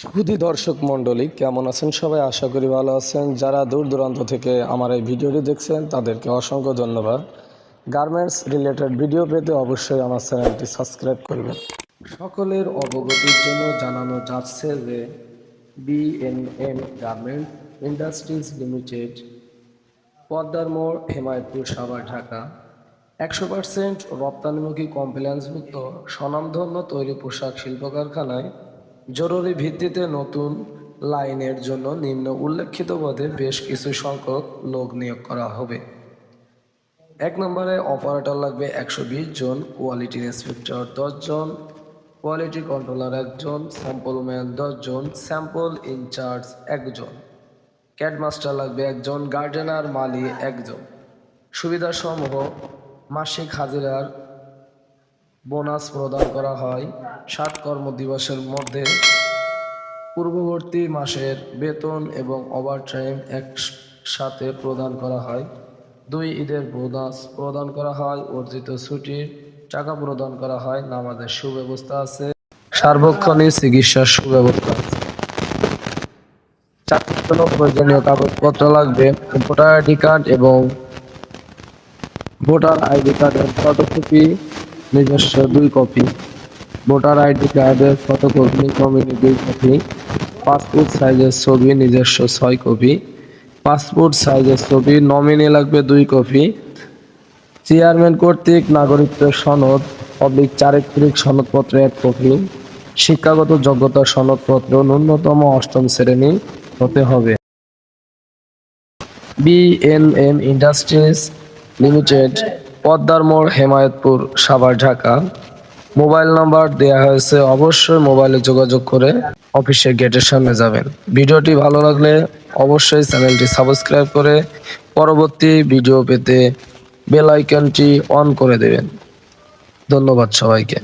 সুধী দর্শক মণ্ডলী, কেমন আছেন সবাই? আশা করি ভালো আছেন। যারা দূর দূরান্ত থেকে আমার এই ভিডিওটি দেখছেন, তাদেরকে অসংখ্য ধন্যবাদ। গার্মেন্টস রিলেটেড ভিডিও পেতে অবশ্যই আমার চ্যানেলটি সাবস্ক্রাইব করবেন। সকলের অবগতির জন্য জানানো যাচ্ছে যে বিএনএম গার্মেন্ট ইন্ডাস্ট্রিজ লিমিটেড পদ্মার মোড়, হেমায়তপুর, সাভার, ঢাকা। একশো পার্সেন্ট রপ্তানিমুখী কমপ্লায়েন্সযুক্ত স্বনামধন্য তৈরি পোশাক শিল্প কারখানায় জরুরি ভিত্তিতে নতুন লাইনের জন্য নিম্ন উল্লেখিত পদে বেশ কিছু সংখ্যক লোক নিয়োগ করা হবে। এক নম্বরে অপারেটর লাগবে একশো বিশ জন, কোয়ালিটি ইন্সপেক্টর দশ জন, কোয়ালিটি কন্ট্রোলার একজন, স্যাম্পল ম্যান দশ জন, স্যাম্পল ইনচার্জ একজন। ক্যাড মাস্টার লাগবে একজন, গার্ডেনার মালি একজন। সুবিধাসমূহ, মাসিক হাজিরার বোনাস প্রদান করা হয় ষাট কর্মদিবসের মধ্যে। পূর্ববর্তী মাসের বেতন এবং ওভারটাইম একসাথে প্রদান করা হয়। দুই ঈদের বোনাস প্রদান করা হয়, অর্জিত ছুটির টাকা প্রদান করা হয়, নামাজের সুব্যবস্থা আছে। সার্বক্ষণিক চিকিৎসার সুব্যবস্থা আছে। চাকরির জন্য প্রয়োজনীয় কাগজপত্র লাগবে, ভোটার আইডি কার্ড এবং ভোটার আইডি কার্ডের ফটোকপি। নিজস্ব দুই কপি, ভোটার আইডি কার্ডের ফটোকপি নমিনি দুই কপি পাসপোর্ট সাইজের ছবি, নিজস্ব ছয় কপি পাসপোর্ট সাইজের ছবি নমিনি লাগবে দুই কপি চেয়ারম্যান কর্তৃক নাগরিকত্বের সনদ পাবলিক চারিত্রিক সনদপত্র এক কপি, শিক্ষাগত যোগ্যতা সনদপত্র ন্যূনতম অষ্টম শ্রেণি হতে হবে। বিএনএম ইন্ডাস্ট্রিজ লিমিটেড পদ্মার মোড়, হেমায়তপুর, সাভার, ঢাকা। মোবাইল নাম্বার দেয়া হয়েছে অবশ্যই মোবাইলে যোগাযোগ করে অফিসের গেটের সামনে যাবেন। ভিডিওটি ভালো লাগলে অবশ্যই চ্যানেলটি সাবস্ক্রাইব করে পরবর্তী ভিডিও পেতে বেল আইকনটি অন করে দেবেন। ধন্যবাদ সবাইকে।